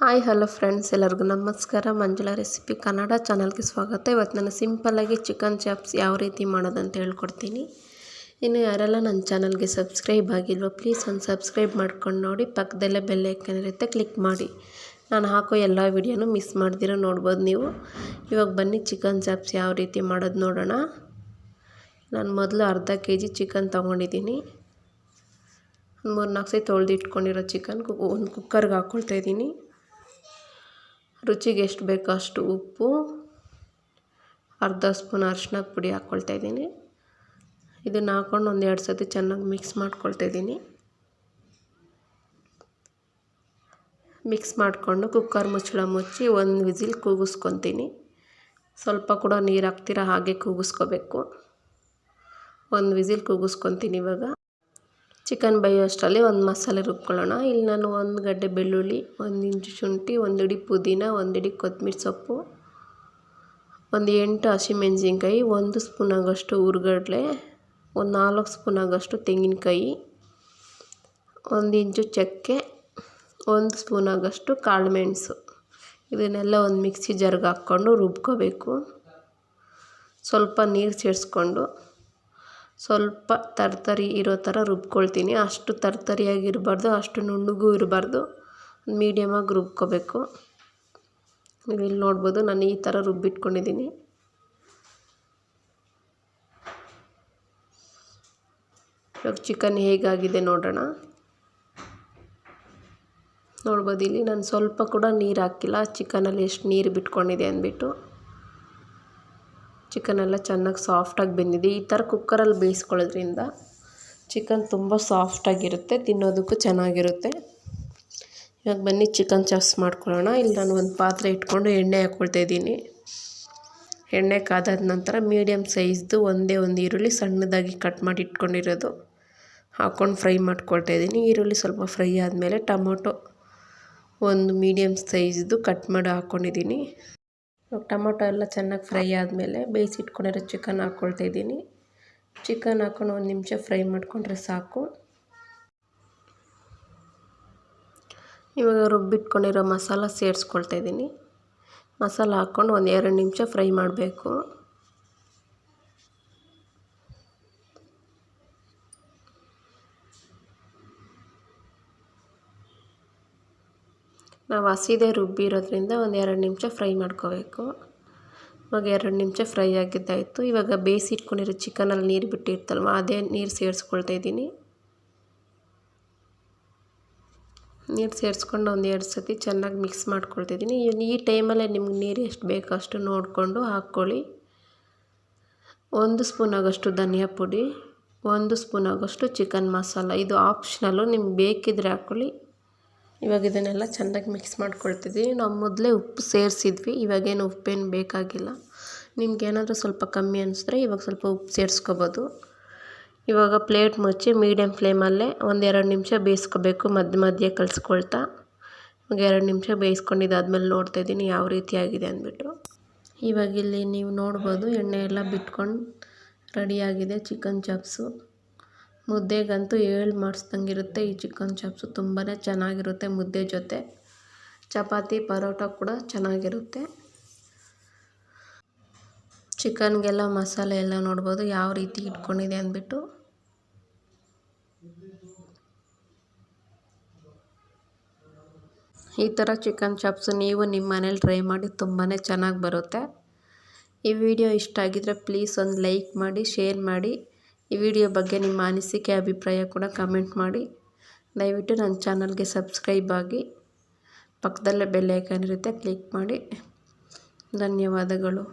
Hi, hello friends, ಎಲ್ಲರಿಗೂ ನಮಸ್ಕಾರ. Manjula recipe Kannada ಚಾನಲ್ಗೆ ಸ್ವಾಗತ. ಇವತ್ತು ನಾನು ಸಿಂಪಲ್ಲಾಗಿ ಚಿಕನ್ ಚಾಪ್ಸ್ ಯಾವ ರೀತಿ ಮಾಡೋದಂತ ಹೇಳ್ಕೊಡ್ತೀನಿ. ಇನ್ನು ಯಾರೆಲ್ಲ ನನ್ನ ಚಾನಲ್ಗೆ ಸಬ್ಸ್ಕ್ರೈಬ್ ಆಗಿಲ್ವೋ, ಪ್ಲೀಸ್ ಒಂದು ಸಬ್ಸ್ಕ್ರೈಬ್ ಮಾಡ್ಕೊಂಡು ನೋಡಿ. ಪಕ್ಕದಲ್ಲೇ ಬೆಲ್ಲೈಕನ್ ಇರುತ್ತೆ, ಕ್ಲಿಕ್ ಮಾಡಿ. ನಾನು ಹಾಕೋ ಎಲ್ಲ ವೀಡಿಯೋನೂ ಮಿಸ್ ಮಾಡ್ದಿರೋ ನೋಡ್ಬೋದು ನೀವು. ಇವಾಗ ಬನ್ನಿ ಚಿಕನ್ ಚಾಪ್ಸ್ ಯಾವ ರೀತಿ ಮಾಡೋದು ನೋಡೋಣ. ನಾನು ಮೊದಲು ಅರ್ಧ ಕೆ ಜಿ ಚಿಕನ್ ತೊಗೊಂಡಿದ್ದೀನಿ. ಮೂರು ನಾಲ್ಕು ಸೈ ತೊಳೆದಿಟ್ಕೊಂಡಿರೋ ಚಿಕನ್ ಚಿಕನ್ ಒಂದು ಕುಕ್ಕರ್ಗೆ ಹಾಕ್ಕೊಳ್ತಾ ಇದ್ದೀನಿ. ರುಚಿಗೆ ಎಷ್ಟು ಬೇಕೋ ಅಷ್ಟು ಉಪ್ಪು, ಅರ್ಧ ಸ್ಪೂನ್ ಅರಿಶಿನ ಪುಡಿ ಹಾಕ್ಕೊಳ್ತಾ ಇದ್ದೀನಿ. ಇದನ್ನು ಹಾಕ್ಕೊಂಡು ಒಂದು ಎರಡು ಸತಿ ಚೆನ್ನಾಗಿ ಮಿಕ್ಸ್ ಮಾಡ್ಕೊಳ್ತಾ ಇದ್ದೀನಿ. ಮಿಕ್ಸ್ ಮಾಡಿಕೊಂಡು ಕುಕ್ಕರ್ ಮುಚ್ಚಳ ಮುಚ್ಚಿ ಒಂದು ವಿಸಿಲ್ ಕೂಗಿಸ್ಕೊತೀನಿ. ಸ್ವಲ್ಪ ಕೂಡ ನೀರು ಹಾಕ್ತೀರ ಹಾಗೆ ಕೂಗಿಸ್ಕೋಬೇಕು. ಒಂದು ವಿಸಿಲ್ ಕೂಗಿಸ್ಕೊತೀನಿ ಇವಾಗ. ಚಿಕನ್ ಬೇಯೋಷ್ಟರಲ್ಲಿ ಒಂದು ಮಸಾಲೆ ರುಬ್ಕೊಳ್ಳೋಣ ಇಲ್ಲಿ ನಾನು ಒಂದು ಗಡ್ಡೆ ಬೆಳ್ಳುಳ್ಳಿ ಒಂದು ಇಂಚು ಶುಂಠಿ ಒಂದು ಹಿಡಿ ಪುದೀನ ಒಂದು ಹಿಡಿ ಕೊತ್ತಂಬರಿ ಸೊಪ್ಪು ಒಂದು ಎಂಟು ಹಸಿಮೆಣ್ಸಿನ್ಕಾಯಿ ಒಂದು ಸ್ಪೂನ್ ಆಗೋಷ್ಟು ಹುರ್ಗಡ್ಲೆ ಒಂದು ನಾಲ್ಕು ಸ್ಪೂನ್ ಆಗೋಷ್ಟು ತೆಂಗಿನಕಾಯಿ ಒಂದು ಇಂಚು ಚಕ್ಕೆ ಒಂದು ಸ್ಪೂನ್ ಆಗೋಷ್ಟು ಕಾಳು ಮೆಣಸು ಇದನ್ನೆಲ್ಲ ಒಂದು ಮಿಕ್ಸಿ ಜಾರ್ಗೆ ಹಾಕ್ಕೊಂಡು ರುಬ್ಕೋಬೇಕು ಸ್ವಲ್ಪ ನೀರು ಸೇರಿಸ್ಕೊಂಡು ಸ್ವಲ್ಪ ತರ್ತರಿ ಇರೋ ಥರ ರುಬ್ಕೊಳ್ತೀನಿ. ಅಷ್ಟು ತರ್ತರಿಯಾಗಿರಬಾರ್ದು, ಅಷ್ಟು ನುಣ್ಣಗೂ ಇರಬಾರ್ದು. ಮೀಡಿಯಮಾಗಿ ರುಬ್ಕೋಬೇಕು. ನೀವು ಇಲ್ಲಿ ನೋಡ್ಬೋದು ನಾನು ಈ ಥರ ರುಬ್ಬಿಟ್ಕೊಂಡಿದ್ದೀನಿ. ಇವಾಗ ಚಿಕನ್ ಹೇಗಾಗಿದೆ ನೋಡೋಣ. ನೋಡ್ಬೋದು ಇಲ್ಲಿ ನಾನು ಸ್ವಲ್ಪ ಕೂಡ ನೀರು ಹಾಕಿಲ್ಲ. ಚಿಕನಲ್ಲಿ ಎಷ್ಟು ನೀರು ಬಿಟ್ಕೊಂಡಿದೆ ಅಂದ್ಬಿಟ್ಟು. ಚಿಕನ್ ಎಲ್ಲ ಚೆನ್ನಾಗಿ ಸಾಫ್ಟಾಗಿ ಬೆಂದಿದೆ. ಈ ಥರ ಕುಕ್ಕರಲ್ಲಿ ಬೇಯಿಸ್ಕೊಳ್ಳೋದ್ರಿಂದ ಚಿಕನ್ ತುಂಬ ಸಾಫ್ಟಾಗಿರುತ್ತೆ, ತಿನ್ನೋದಕ್ಕೂ ಚೆನ್ನಾಗಿರುತ್ತೆ. ಇವಾಗ ಬನ್ನಿ, ಚಿಕನ್ ಚಾಪ್ಸ್ ಮಾಡ್ಕೊಳ್ಳೋಣ. ಇಲ್ಲಿ ನಾನು ಒಂದು ಪಾತ್ರೆ ಇಟ್ಕೊಂಡು ಎಣ್ಣೆ ಹಾಕ್ಕೊಳ್ತಾ ಇದ್ದೀನಿ. ಎಣ್ಣೆ ಕಾದಾದ ನಂತರ ಮೀಡಿಯಮ್ ಸೈಜ್ದು ಒಂದೇ ಒಂದು ಈರುಳ್ಳಿ ಸಣ್ಣದಾಗಿ ಕಟ್ ಮಾಡಿ ಇಟ್ಕೊಂಡಿರೋದು. ಹಾಕ್ಕೊಂಡು ಫ್ರೈ ಮಾಡ್ಕೊಳ್ತಾ ಇದ್ದೀನಿ. ಈರುಳ್ಳಿ ಸ್ವಲ್ಪ ಫ್ರೈ ಆದಮೇಲೆ ಟೊಮೊಟೊ ಒಂದು ಮೀಡಿಯಮ್ ಸೈಜ್ದು ಕಟ್ ಮಾಡಿ ಹಾಕ್ಕೊಂಡಿದ್ದೀನಿ ಟೊಮೊಟೊ ಎಲ್ಲ ಚೆನ್ನಾಗಿ ಫ್ರೈ ಆದಮೇಲೆ ಬೇಯಿಸಿಟ್ಕೊಂಡಿರೋ ಚಿಕನ್ ಹಾಕ್ಕೊಳ್ತಾ ಇದ್ದೀನಿ. ಚಿಕನ್ ಹಾಕ್ಕೊಂಡು ಒಂದು ನಿಮಿಷ ಫ್ರೈ ಮಾಡಿಕೊಂಡ್ರೆ ಸಾಕು. ಇವಾಗ ರುಬ್ಬಿಟ್ಕೊಂಡಿರೋ ಮಸಾಲ ಸೇರಿಸ್ಕೊಳ್ತಾ ಇದ್ದೀನಿ. ಮಸಾಲ ಹಾಕ್ಕೊಂಡು ಒಂದು ಎರಡು ನಿಮಿಷ ಫ್ರೈ ಮಾಡಬೇಕು. ನಾವು ಹಸಿದೆ ರುಬ್ಬಿರೋದ್ರಿಂದ ಒಂದು ಎರಡು ನಿಮಿಷ ಫ್ರೈ ಮಾಡ್ಕೋಬೇಕು. ಇವಾಗ ಎರಡು ನಿಮಿಷ ಫ್ರೈ ಆಗಿದ್ದಾಯಿತು. ಇವಾಗ ಬೇಯಿಸಿಟ್ಕೊಂಡಿರೋ ಚಿಕನಲ್ಲಿ ನೀರು ಬಿಟ್ಟಿರ್ತಲ್ವ, ಅದೇ ನೀರು ಸೇರಿಸ್ಕೊಳ್ತಾ ಇದ್ದೀನಿ. ನೀರು ಸೇರಿಸ್ಕೊಂಡು ಒಂದು ಎರಡು ಸತಿ ಚೆನ್ನಾಗಿ ಮಿಕ್ಸ್ ಮಾಡ್ಕೊಳ್ತಿದ್ದೀನಿ ಈ ಟೈಮಲ್ಲೇ ನಿಮ್ಗೆ ನೀರು ಎಷ್ಟು ಬೇಕೋ ಅಷ್ಟು ನೋಡಿಕೊಂಡು ಹಾಕ್ಕೊಳ್ಳಿ. ಒಂದು ಸ್ಪೂನ್ ಆಗೋಷ್ಟು ಧನಿಯಾ ಪುಡಿ, ಒಂದು ಸ್ಪೂನ್ ಆಗೋಷ್ಟು ಚಿಕನ್ ಮಸಾಲ. ಇದು ಆಪ್ಷನಲ್ಲು ನಿಮ್ಗೆ ಬೇಕಿದ್ರೆ ಹಾಕ್ಕೊಳ್ಳಿ. ಇವಾಗ ಇದನ್ನೆಲ್ಲ ಚೆನ್ನಾಗಿ ಮಿಕ್ಸ್ ಮಾಡ್ಕೊಳ್ತಿದ್ವಿ. ನಾವು ಮೊದಲೇ ಉಪ್ಪು ಸೇರಿಸಿದ್ವಿ. ಇವಾಗೇನು ಉಪ್ಪೇನು ಬೇಕಾಗಿಲ್ಲ. ನಿಮ್ಗೇನಾದರೂ ಸ್ವಲ್ಪ ಕಮ್ಮಿ ಅನಿಸಿದ್ರೆ ಇವಾಗ ಸ್ವಲ್ಪ ಉಪ್ಪು ಸೇರಿಸ್ಕೋಬೋದು. ಇವಾಗ ಪ್ಲೇಟ್ ಮುಚ್ಚಿ ಮೀಡಿಯಮ್ ಫ್ಲೇಮಲ್ಲೇ ಒಂದೆರಡು ನಿಮಿಷ ಬೇಯಿಸ್ಕೋಬೇಕು. ಮಧ್ಯ ಮಧ್ಯ ಕಲಿಸ್ಕೊಳ್ತಾ. ಇವಾಗ ಎರಡು ನಿಮಿಷ ಬೇಯಿಸ್ಕೊಂಡಿದ್ದಾದ್ಮೇಲೆ ನೋಡ್ತಾ ಇದ್ದೀನಿ ಯಾವ ರೀತಿ ಆಗಿದೆ ಅಂದ್ಬಿಟ್ಟು. ಇವಾಗ ಇಲ್ಲಿ ನೀವು ನೋಡ್ಬೋದು ಎಣ್ಣೆ ಎಲ್ಲ ಬಿಟ್ಕೊಂಡು ರೆಡಿಯಾಗಿದೆ ಚಿಕನ್ ಚಾಪ್ಸು ಮುದ್ದೆಗಂತೂ ಹೇಳಿ ಮಾಡಿಸ್ದಂಗಿರುತ್ತೆ. ಈ ಚಿಕನ್ ಚಾಪ್ಸು ತುಂಬಾ ಚೆನ್ನಾಗಿರುತ್ತೆ ಮುದ್ದೆ ಜೊತೆ. ಚಪಾತಿ, ಪರೋಟ ಕೂಡ ಚೆನ್ನಾಗಿರುತ್ತೆ. ಚಿಕನ್ಗೆಲ್ಲ ಮಸಾಲೆ ಎಲ್ಲ ನೋಡ್ಬೋದು. ಯಾವ ರೀತಿ ಇಟ್ಕೊಂಡಿದೆ ಅಂದ್ಬಿಟ್ಟು. ಈ ಥರ ಚಿಕನ್ ಚಾಪ್ಸು ನೀವು ನಿಮ್ಮ ಮನೇಲಿ ಟ್ರೈ ಮಾಡಿ ತುಂಬಾ ಚೆನ್ನಾಗಿ ಬರುತ್ತೆ. ಈ ವಿಡಿಯೋ ಇಷ್ಟ ಆಗಿದ್ರೆ ಪ್ಲೀಸ್ ಒಂದು ಲೈಕ್ ಮಾಡಿ, ಶೇರ್ ಮಾಡಿ. ಈ ವಿಡಿಯೋ ಬಗ್ಗೆ ನಿಮ್ಮ ಅನಿಸಿಕೆ, ಅಭಿಪ್ರಾಯ ಕೂಡ ಕಮೆಂಟ್ ಮಾಡಿ. ದಯವಿಟ್ಟು ನನ್ನ ಚಾನಲ್ಗೆ ಸಬ್ಸ್ಕ್ರೈಬ್ ಆಗಿ. ಪಕ್ಕದಲ್ಲೇ ಬೆಲ್ ಐಕಾನ್ ಇರುತ್ತೆ ಕ್ಲಿಕ್ ಮಾಡಿ. ಧನ್ಯವಾದಗಳು.